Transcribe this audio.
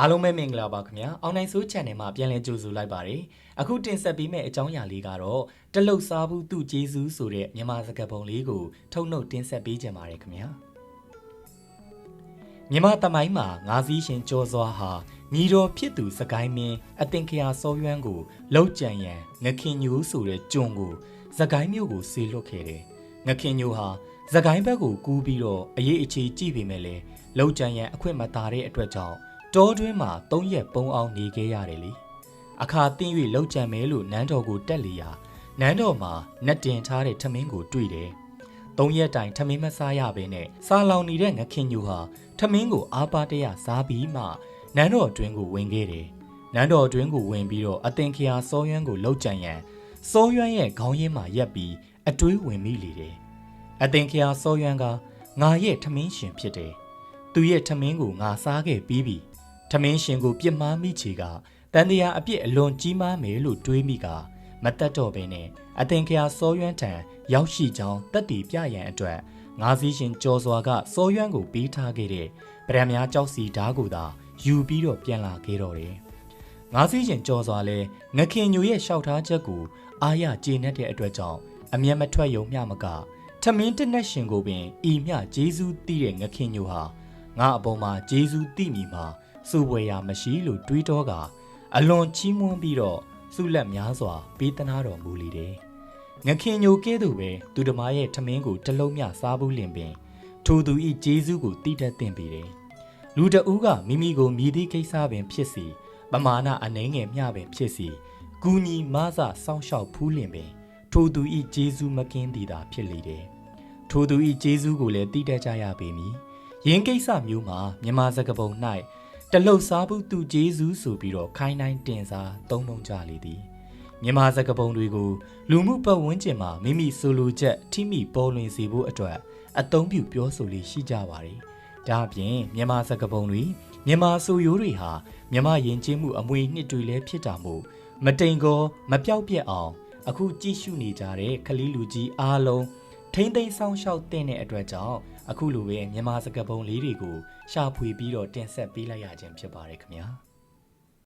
အားလုံးပဲမင်္ဂလာပါခင်ဗျာ။ online show channel မှာပြန်လည်ကြိုဆိုလိုက်ပါတယ်။အခုတင်ဆက်ပေးမယ့်အကြောင်းအရာလေးကတော့တလုတ်စားဘူးသူကျေးဇူးဆိုတဲ့မြန်မာစကားပုံလေးကိုထုတ်နှုတ်တင်ဆက်ပေးကြပါရခင်ဗျာ။မြန်မာတမိုင်းမှာငါးစည်းရှင်ကျော်စွာဟာညီတော်ဖြစ်သူစကိုင်းမင်းအတင်ခရာစောရွမ်းကိုလောက်ကြံရန်ငခင်ညိုးဆိုတဲ့ကျွန်းကိုစကိုင်းမြို့ကိုဆေလွတ်ခဲ့တယ်။ငခင်ညိုးဟာစကိုင်းဘက်ကိုကူးပြီးတော့အရေးအခြေကြည့်ပေမဲ့လည်းလောက်ကြံရန်အခွင့်မသာတဲ့အတွက်ကြောင့် တောတွင်းမှာ၃ရက်ပုံအောင်နေခဲ့ရတယ်လေအခါတင်း၍လောက်ကြံမဲလို့နန်းတော်ကိုတက်လျာနန်းတော်မှာနတ်တင်ထားတဲ့ထမင်းကိုတွေ့တယ်သုံးရက်တိုင်ထမင်းမစားရဘဲနဲ့စားလောင်နေတဲ့ငခင်ညူဟာထမင်းကိုအားပါတရစားပြီးမှနန်းတော်အတွင်းကိုဝင်ခဲ့တယ်နန်းတော်အတွင်းကိုဝင်ပြီးတော့အသင်ခရာစောရွမ်းကိုလောက်ကြံရန်စောရွမ်းရဲ့ခေါင်းရင်းမှာရက်ပြီးအတွေးဝင်မိလေတယ်အသင်ခရာစောရွမ်းကငါရဲ့ထမင်းရှင်ဖြစ်တယ်သူရဲ့ထမင်းကိုငါစားခဲ့ပြီးပြီ ထမင်းရှင်ကိုပြစ်မှားမိချေကတန်တရားအပြစ်အလွန်ကြီးမားမယ်လို့တွေးမိကမတက်တော့ဘဲနဲ့အသင်ခရာစောရွမ်းထံရောက်ရှိကြောင်းတက်တီပြရန်အတွက်ငါးစီးရှင်ကြော်စွာကစောရွမ်းကိုပေးထားခဲ့တဲ့ဗရံများကြောက်စီဓားကိုသာယူပြီးတော့ပြန်လာခဲ့တော့တယ်။ငါးစီးရှင်ကြော်စွာလဲငခင်ညိုရဲ့လျှောက်ထားချက်ကိုအားရကျေနပ်တဲ့အတွက်ကြောင့်အမျက်မထွက်ယုံမျှမကထမင်းတနက်ရှင်ကိုပင်ဤမျှဂျေဇူးတည်တဲ့ငခင်ညိုဟာငါအပေါ်မှာဂျေဇူးတည်မိမှာ စုဝေရာမရှိလို့တွေးတော့ကအလွန်ချီးမွမ်းပြီးတော့ဆုလက်များစွာပေးသနာတော်မူလေတယ်။ငခင်ညိုကဲ့သို့ပဲသူဓမ္မရဲ့ထမင်းကိုတလုံးမြစားဘူးလင်ပင် ထိုသူဤဂျေဇုကိုတည်တတ်သင့်ပေတယ်။လူတဦးကမိမိကိုမြည်သည့်ကိစ္စပင်ဖြစ်စီပမာဏအနှဲငယ်မျှပင်ဖြစ်စီဂူညီမဆစောင်းလျှောက်ဖူးလင်ပင် ထိုသူဤဂျေဇုမကင်းသည်သာဖြစ်လေတယ်။ထိုသူဤဂျေဇုကိုလည်းတည်တတ်ကြရပေမည်။ယင်းကိစ္စမျိုးမှာမြန်မာစကားပုံ၌ တလုတ်စားဘူးသူဂျေဇူးဆိုပြီးတော့ခိုင်းတိုင်းတင်စားသုံးလုံးကြလေသည်မြန်မာစကားပုံတွေကိုလူမှုပတ်ဝန်းကျင်မှာမိမိဆိုလိုချက်ထိမိပေါ်လွင်စေဖို့အတွက်အသုံးပြုပြောဆိုလေးရှိကြပါတယ်ဒါအပြင်မြန်မာစကားပုံတွေမြန်မာဆိုရိုးတွေဟာမြန်မာယဉ်ကျေးမှုအမွေနှစ်တွေလည်းဖြစ်တာမို့မတိမ်ကောမပြောက်ပြက်အောင် အခုကြည့်ရှုနေကြတဲ့ခလီလူကြီးအားလုံးထိမ့်သိမ်းဆောင်ရှောက်တဲ့အတွက်ကြောင့် အခုလိုပဲမြန်မာစကားပုံလေးတွေကိုရှာဖွေပြီးတော့တင်ဆက်ပေးလိုက်ရခြင်းဖြစ်ပါတယ်ခင်ဗျာ။